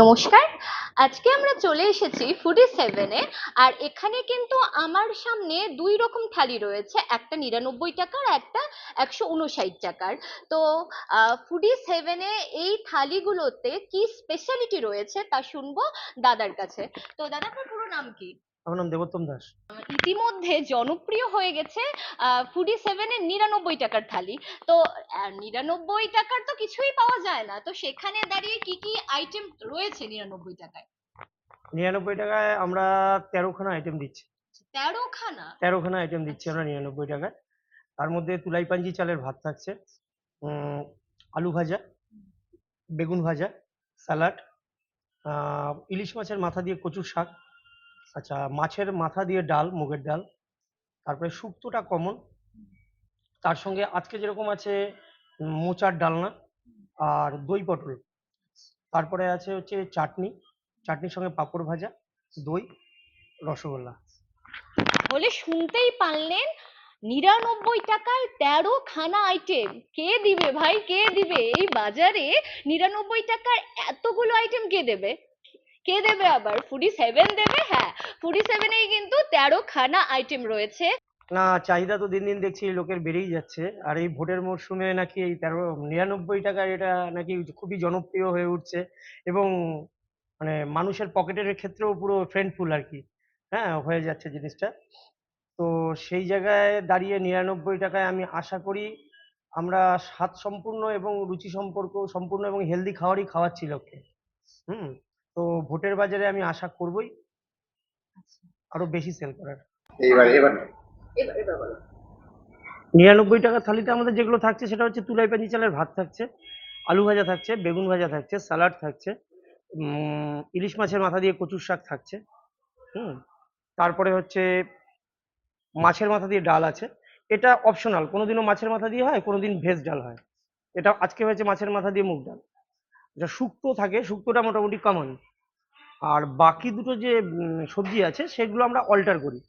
নমস্কার। আজকে আমরা চলে এসেছি ফুডি সেভেনে, আর এখানে কিন্তু আমার সামনে দুই রকম থালি রয়েছে, একটা নিরানব্বই টাকার একটা একশো উনষাট টাকার। তো ফুডি সেভেনে এই থালিগুলোতে কি স্পেশালিটি রয়েছে তা শুনব দাদার কাছে। তো দাদা পুরো নাম কি? আমার নাম দেবোত্তম দাস। ইতিমধ্যে জনপ্রিয় হয়ে গেছে ফুডি সেভেনের নিরানব্বই টাকার থালি। তো নিরানব্বই টাকার তো কিছুই পাওয়া যায় না। তো সেখানে দাঁড়িয়ে কি কি আইটেম রয়েছে নিরানব্বই টাকায়? নিরানব্বই টাকায় আমরা তেরোখানা আইটেম দিচ্ছি। তেরো খানা তেরোখানা আইটেম দিচ্ছি আমরা নিরানব্বই টাকায়। তার মধ্যে তুলাই পাঞ্জি চালের ভাত থাকছে আলু ভাজা বেগুন ভাজা স্যালাড ইলিশ মাছের মাথা দিয়ে কচুর শাক আচ্ছা মাছের মাথা দিয়ে ডাল, মুগের ডাল, তারপরে শুক্তোটা কমন। তার সঙ্গে আজকে যেরকম আছে মোচার ডালনা আর দই পটল। তারপরে আছে হচ্ছে চাটনি, চাটনির সঙ্গে পাঁপড় ভাজা, দই, রসগোল্লা। বলে শুনতেই পারলেন, নিরানব্বই টাকায় তেরো খানা আইটেম কে দিবে ভাই? কে দিবে? এই বাজারে নিরানব্বই টাকার এতগুলো আইটেম কে দেবে? কে দেবে আবার? ফুডি সেভেন দেবে? হ্যাঁ। ফুডি সেভেনেই কিন্তু তেরো খানা আইটেম রয়েছে। না, চাহিদা তো দিন দিন দেখছি লোকের বেড়েই যাচ্ছে। আর এই ভোটের মরশুমে নাকি এই তেরো, নিরানব্বই টাকার এটা নাকি খুবই জনপ্রিয় হয়ে উঠছে। এবং মানে মানুষের পকেটের ক্ষেত্রেও পুরো ফ্রেন্ডফুল আর কি। হ্যাঁ হয়ে যাচ্ছে জিনিসটা। তো সেই জায়গায় দাঁড়িয়ে নিরানব্বই টাকায় আমি আশা করি আমরা স্বাদ সম্পূর্ণ এবং রুচি সম্পর্ক সম্পূর্ণ এবং হেলদি খাবারই খাওয়াচ্ছি লোককে। হুম। ভোটের বাজারে আমি আশা করবই আরও বেশি সেল করার। এইবার এবার নিরানব্বই টাকার থালিতে আমাদের যেগুলো থাকছে সেটা হচ্ছে তুলাই পাঞ্জি চালের ভাত থাকছে আলু ভাজা থাকছে বেগুন ভাজা থাকছে স্যালাড থাকছে ইলিশ মাছের মাথা দিয়ে কচুর শাক থাকছে হুম। তারপরে হচ্ছে মাছের মাথা দিয়ে ডাল আছে। এটা অপশনাল কোনোদিনও মাছের মাথা দিয়ে হয় কোনোদিন ভেজ ডাল হয়। এটা আজকে হয়েছে মাছের মাথা দিয়ে মুগ ডাল। যা শুক্তো থাকে শুক্তোটা মোটামুটি কমন আর বাকি দুটো যে সবজি আছে সেগুলো আমরা অল্টার করি।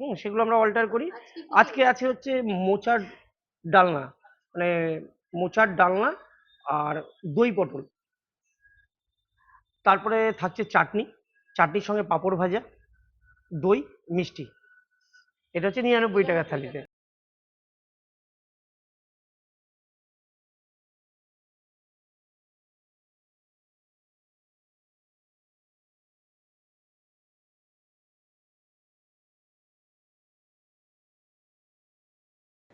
হুম সেগুলো আমরা অল্টার করি। আজকে আছে হচ্ছে মোচার ডালনা মানে মোচার ডালনা আর দই পটল। তারপরে থাকছে চাটনি চাটনির সঙ্গে পাঁপড় ভাজা দই মিষ্টি। এটা হচ্ছে নিরানব্বই টাকার থালিতে।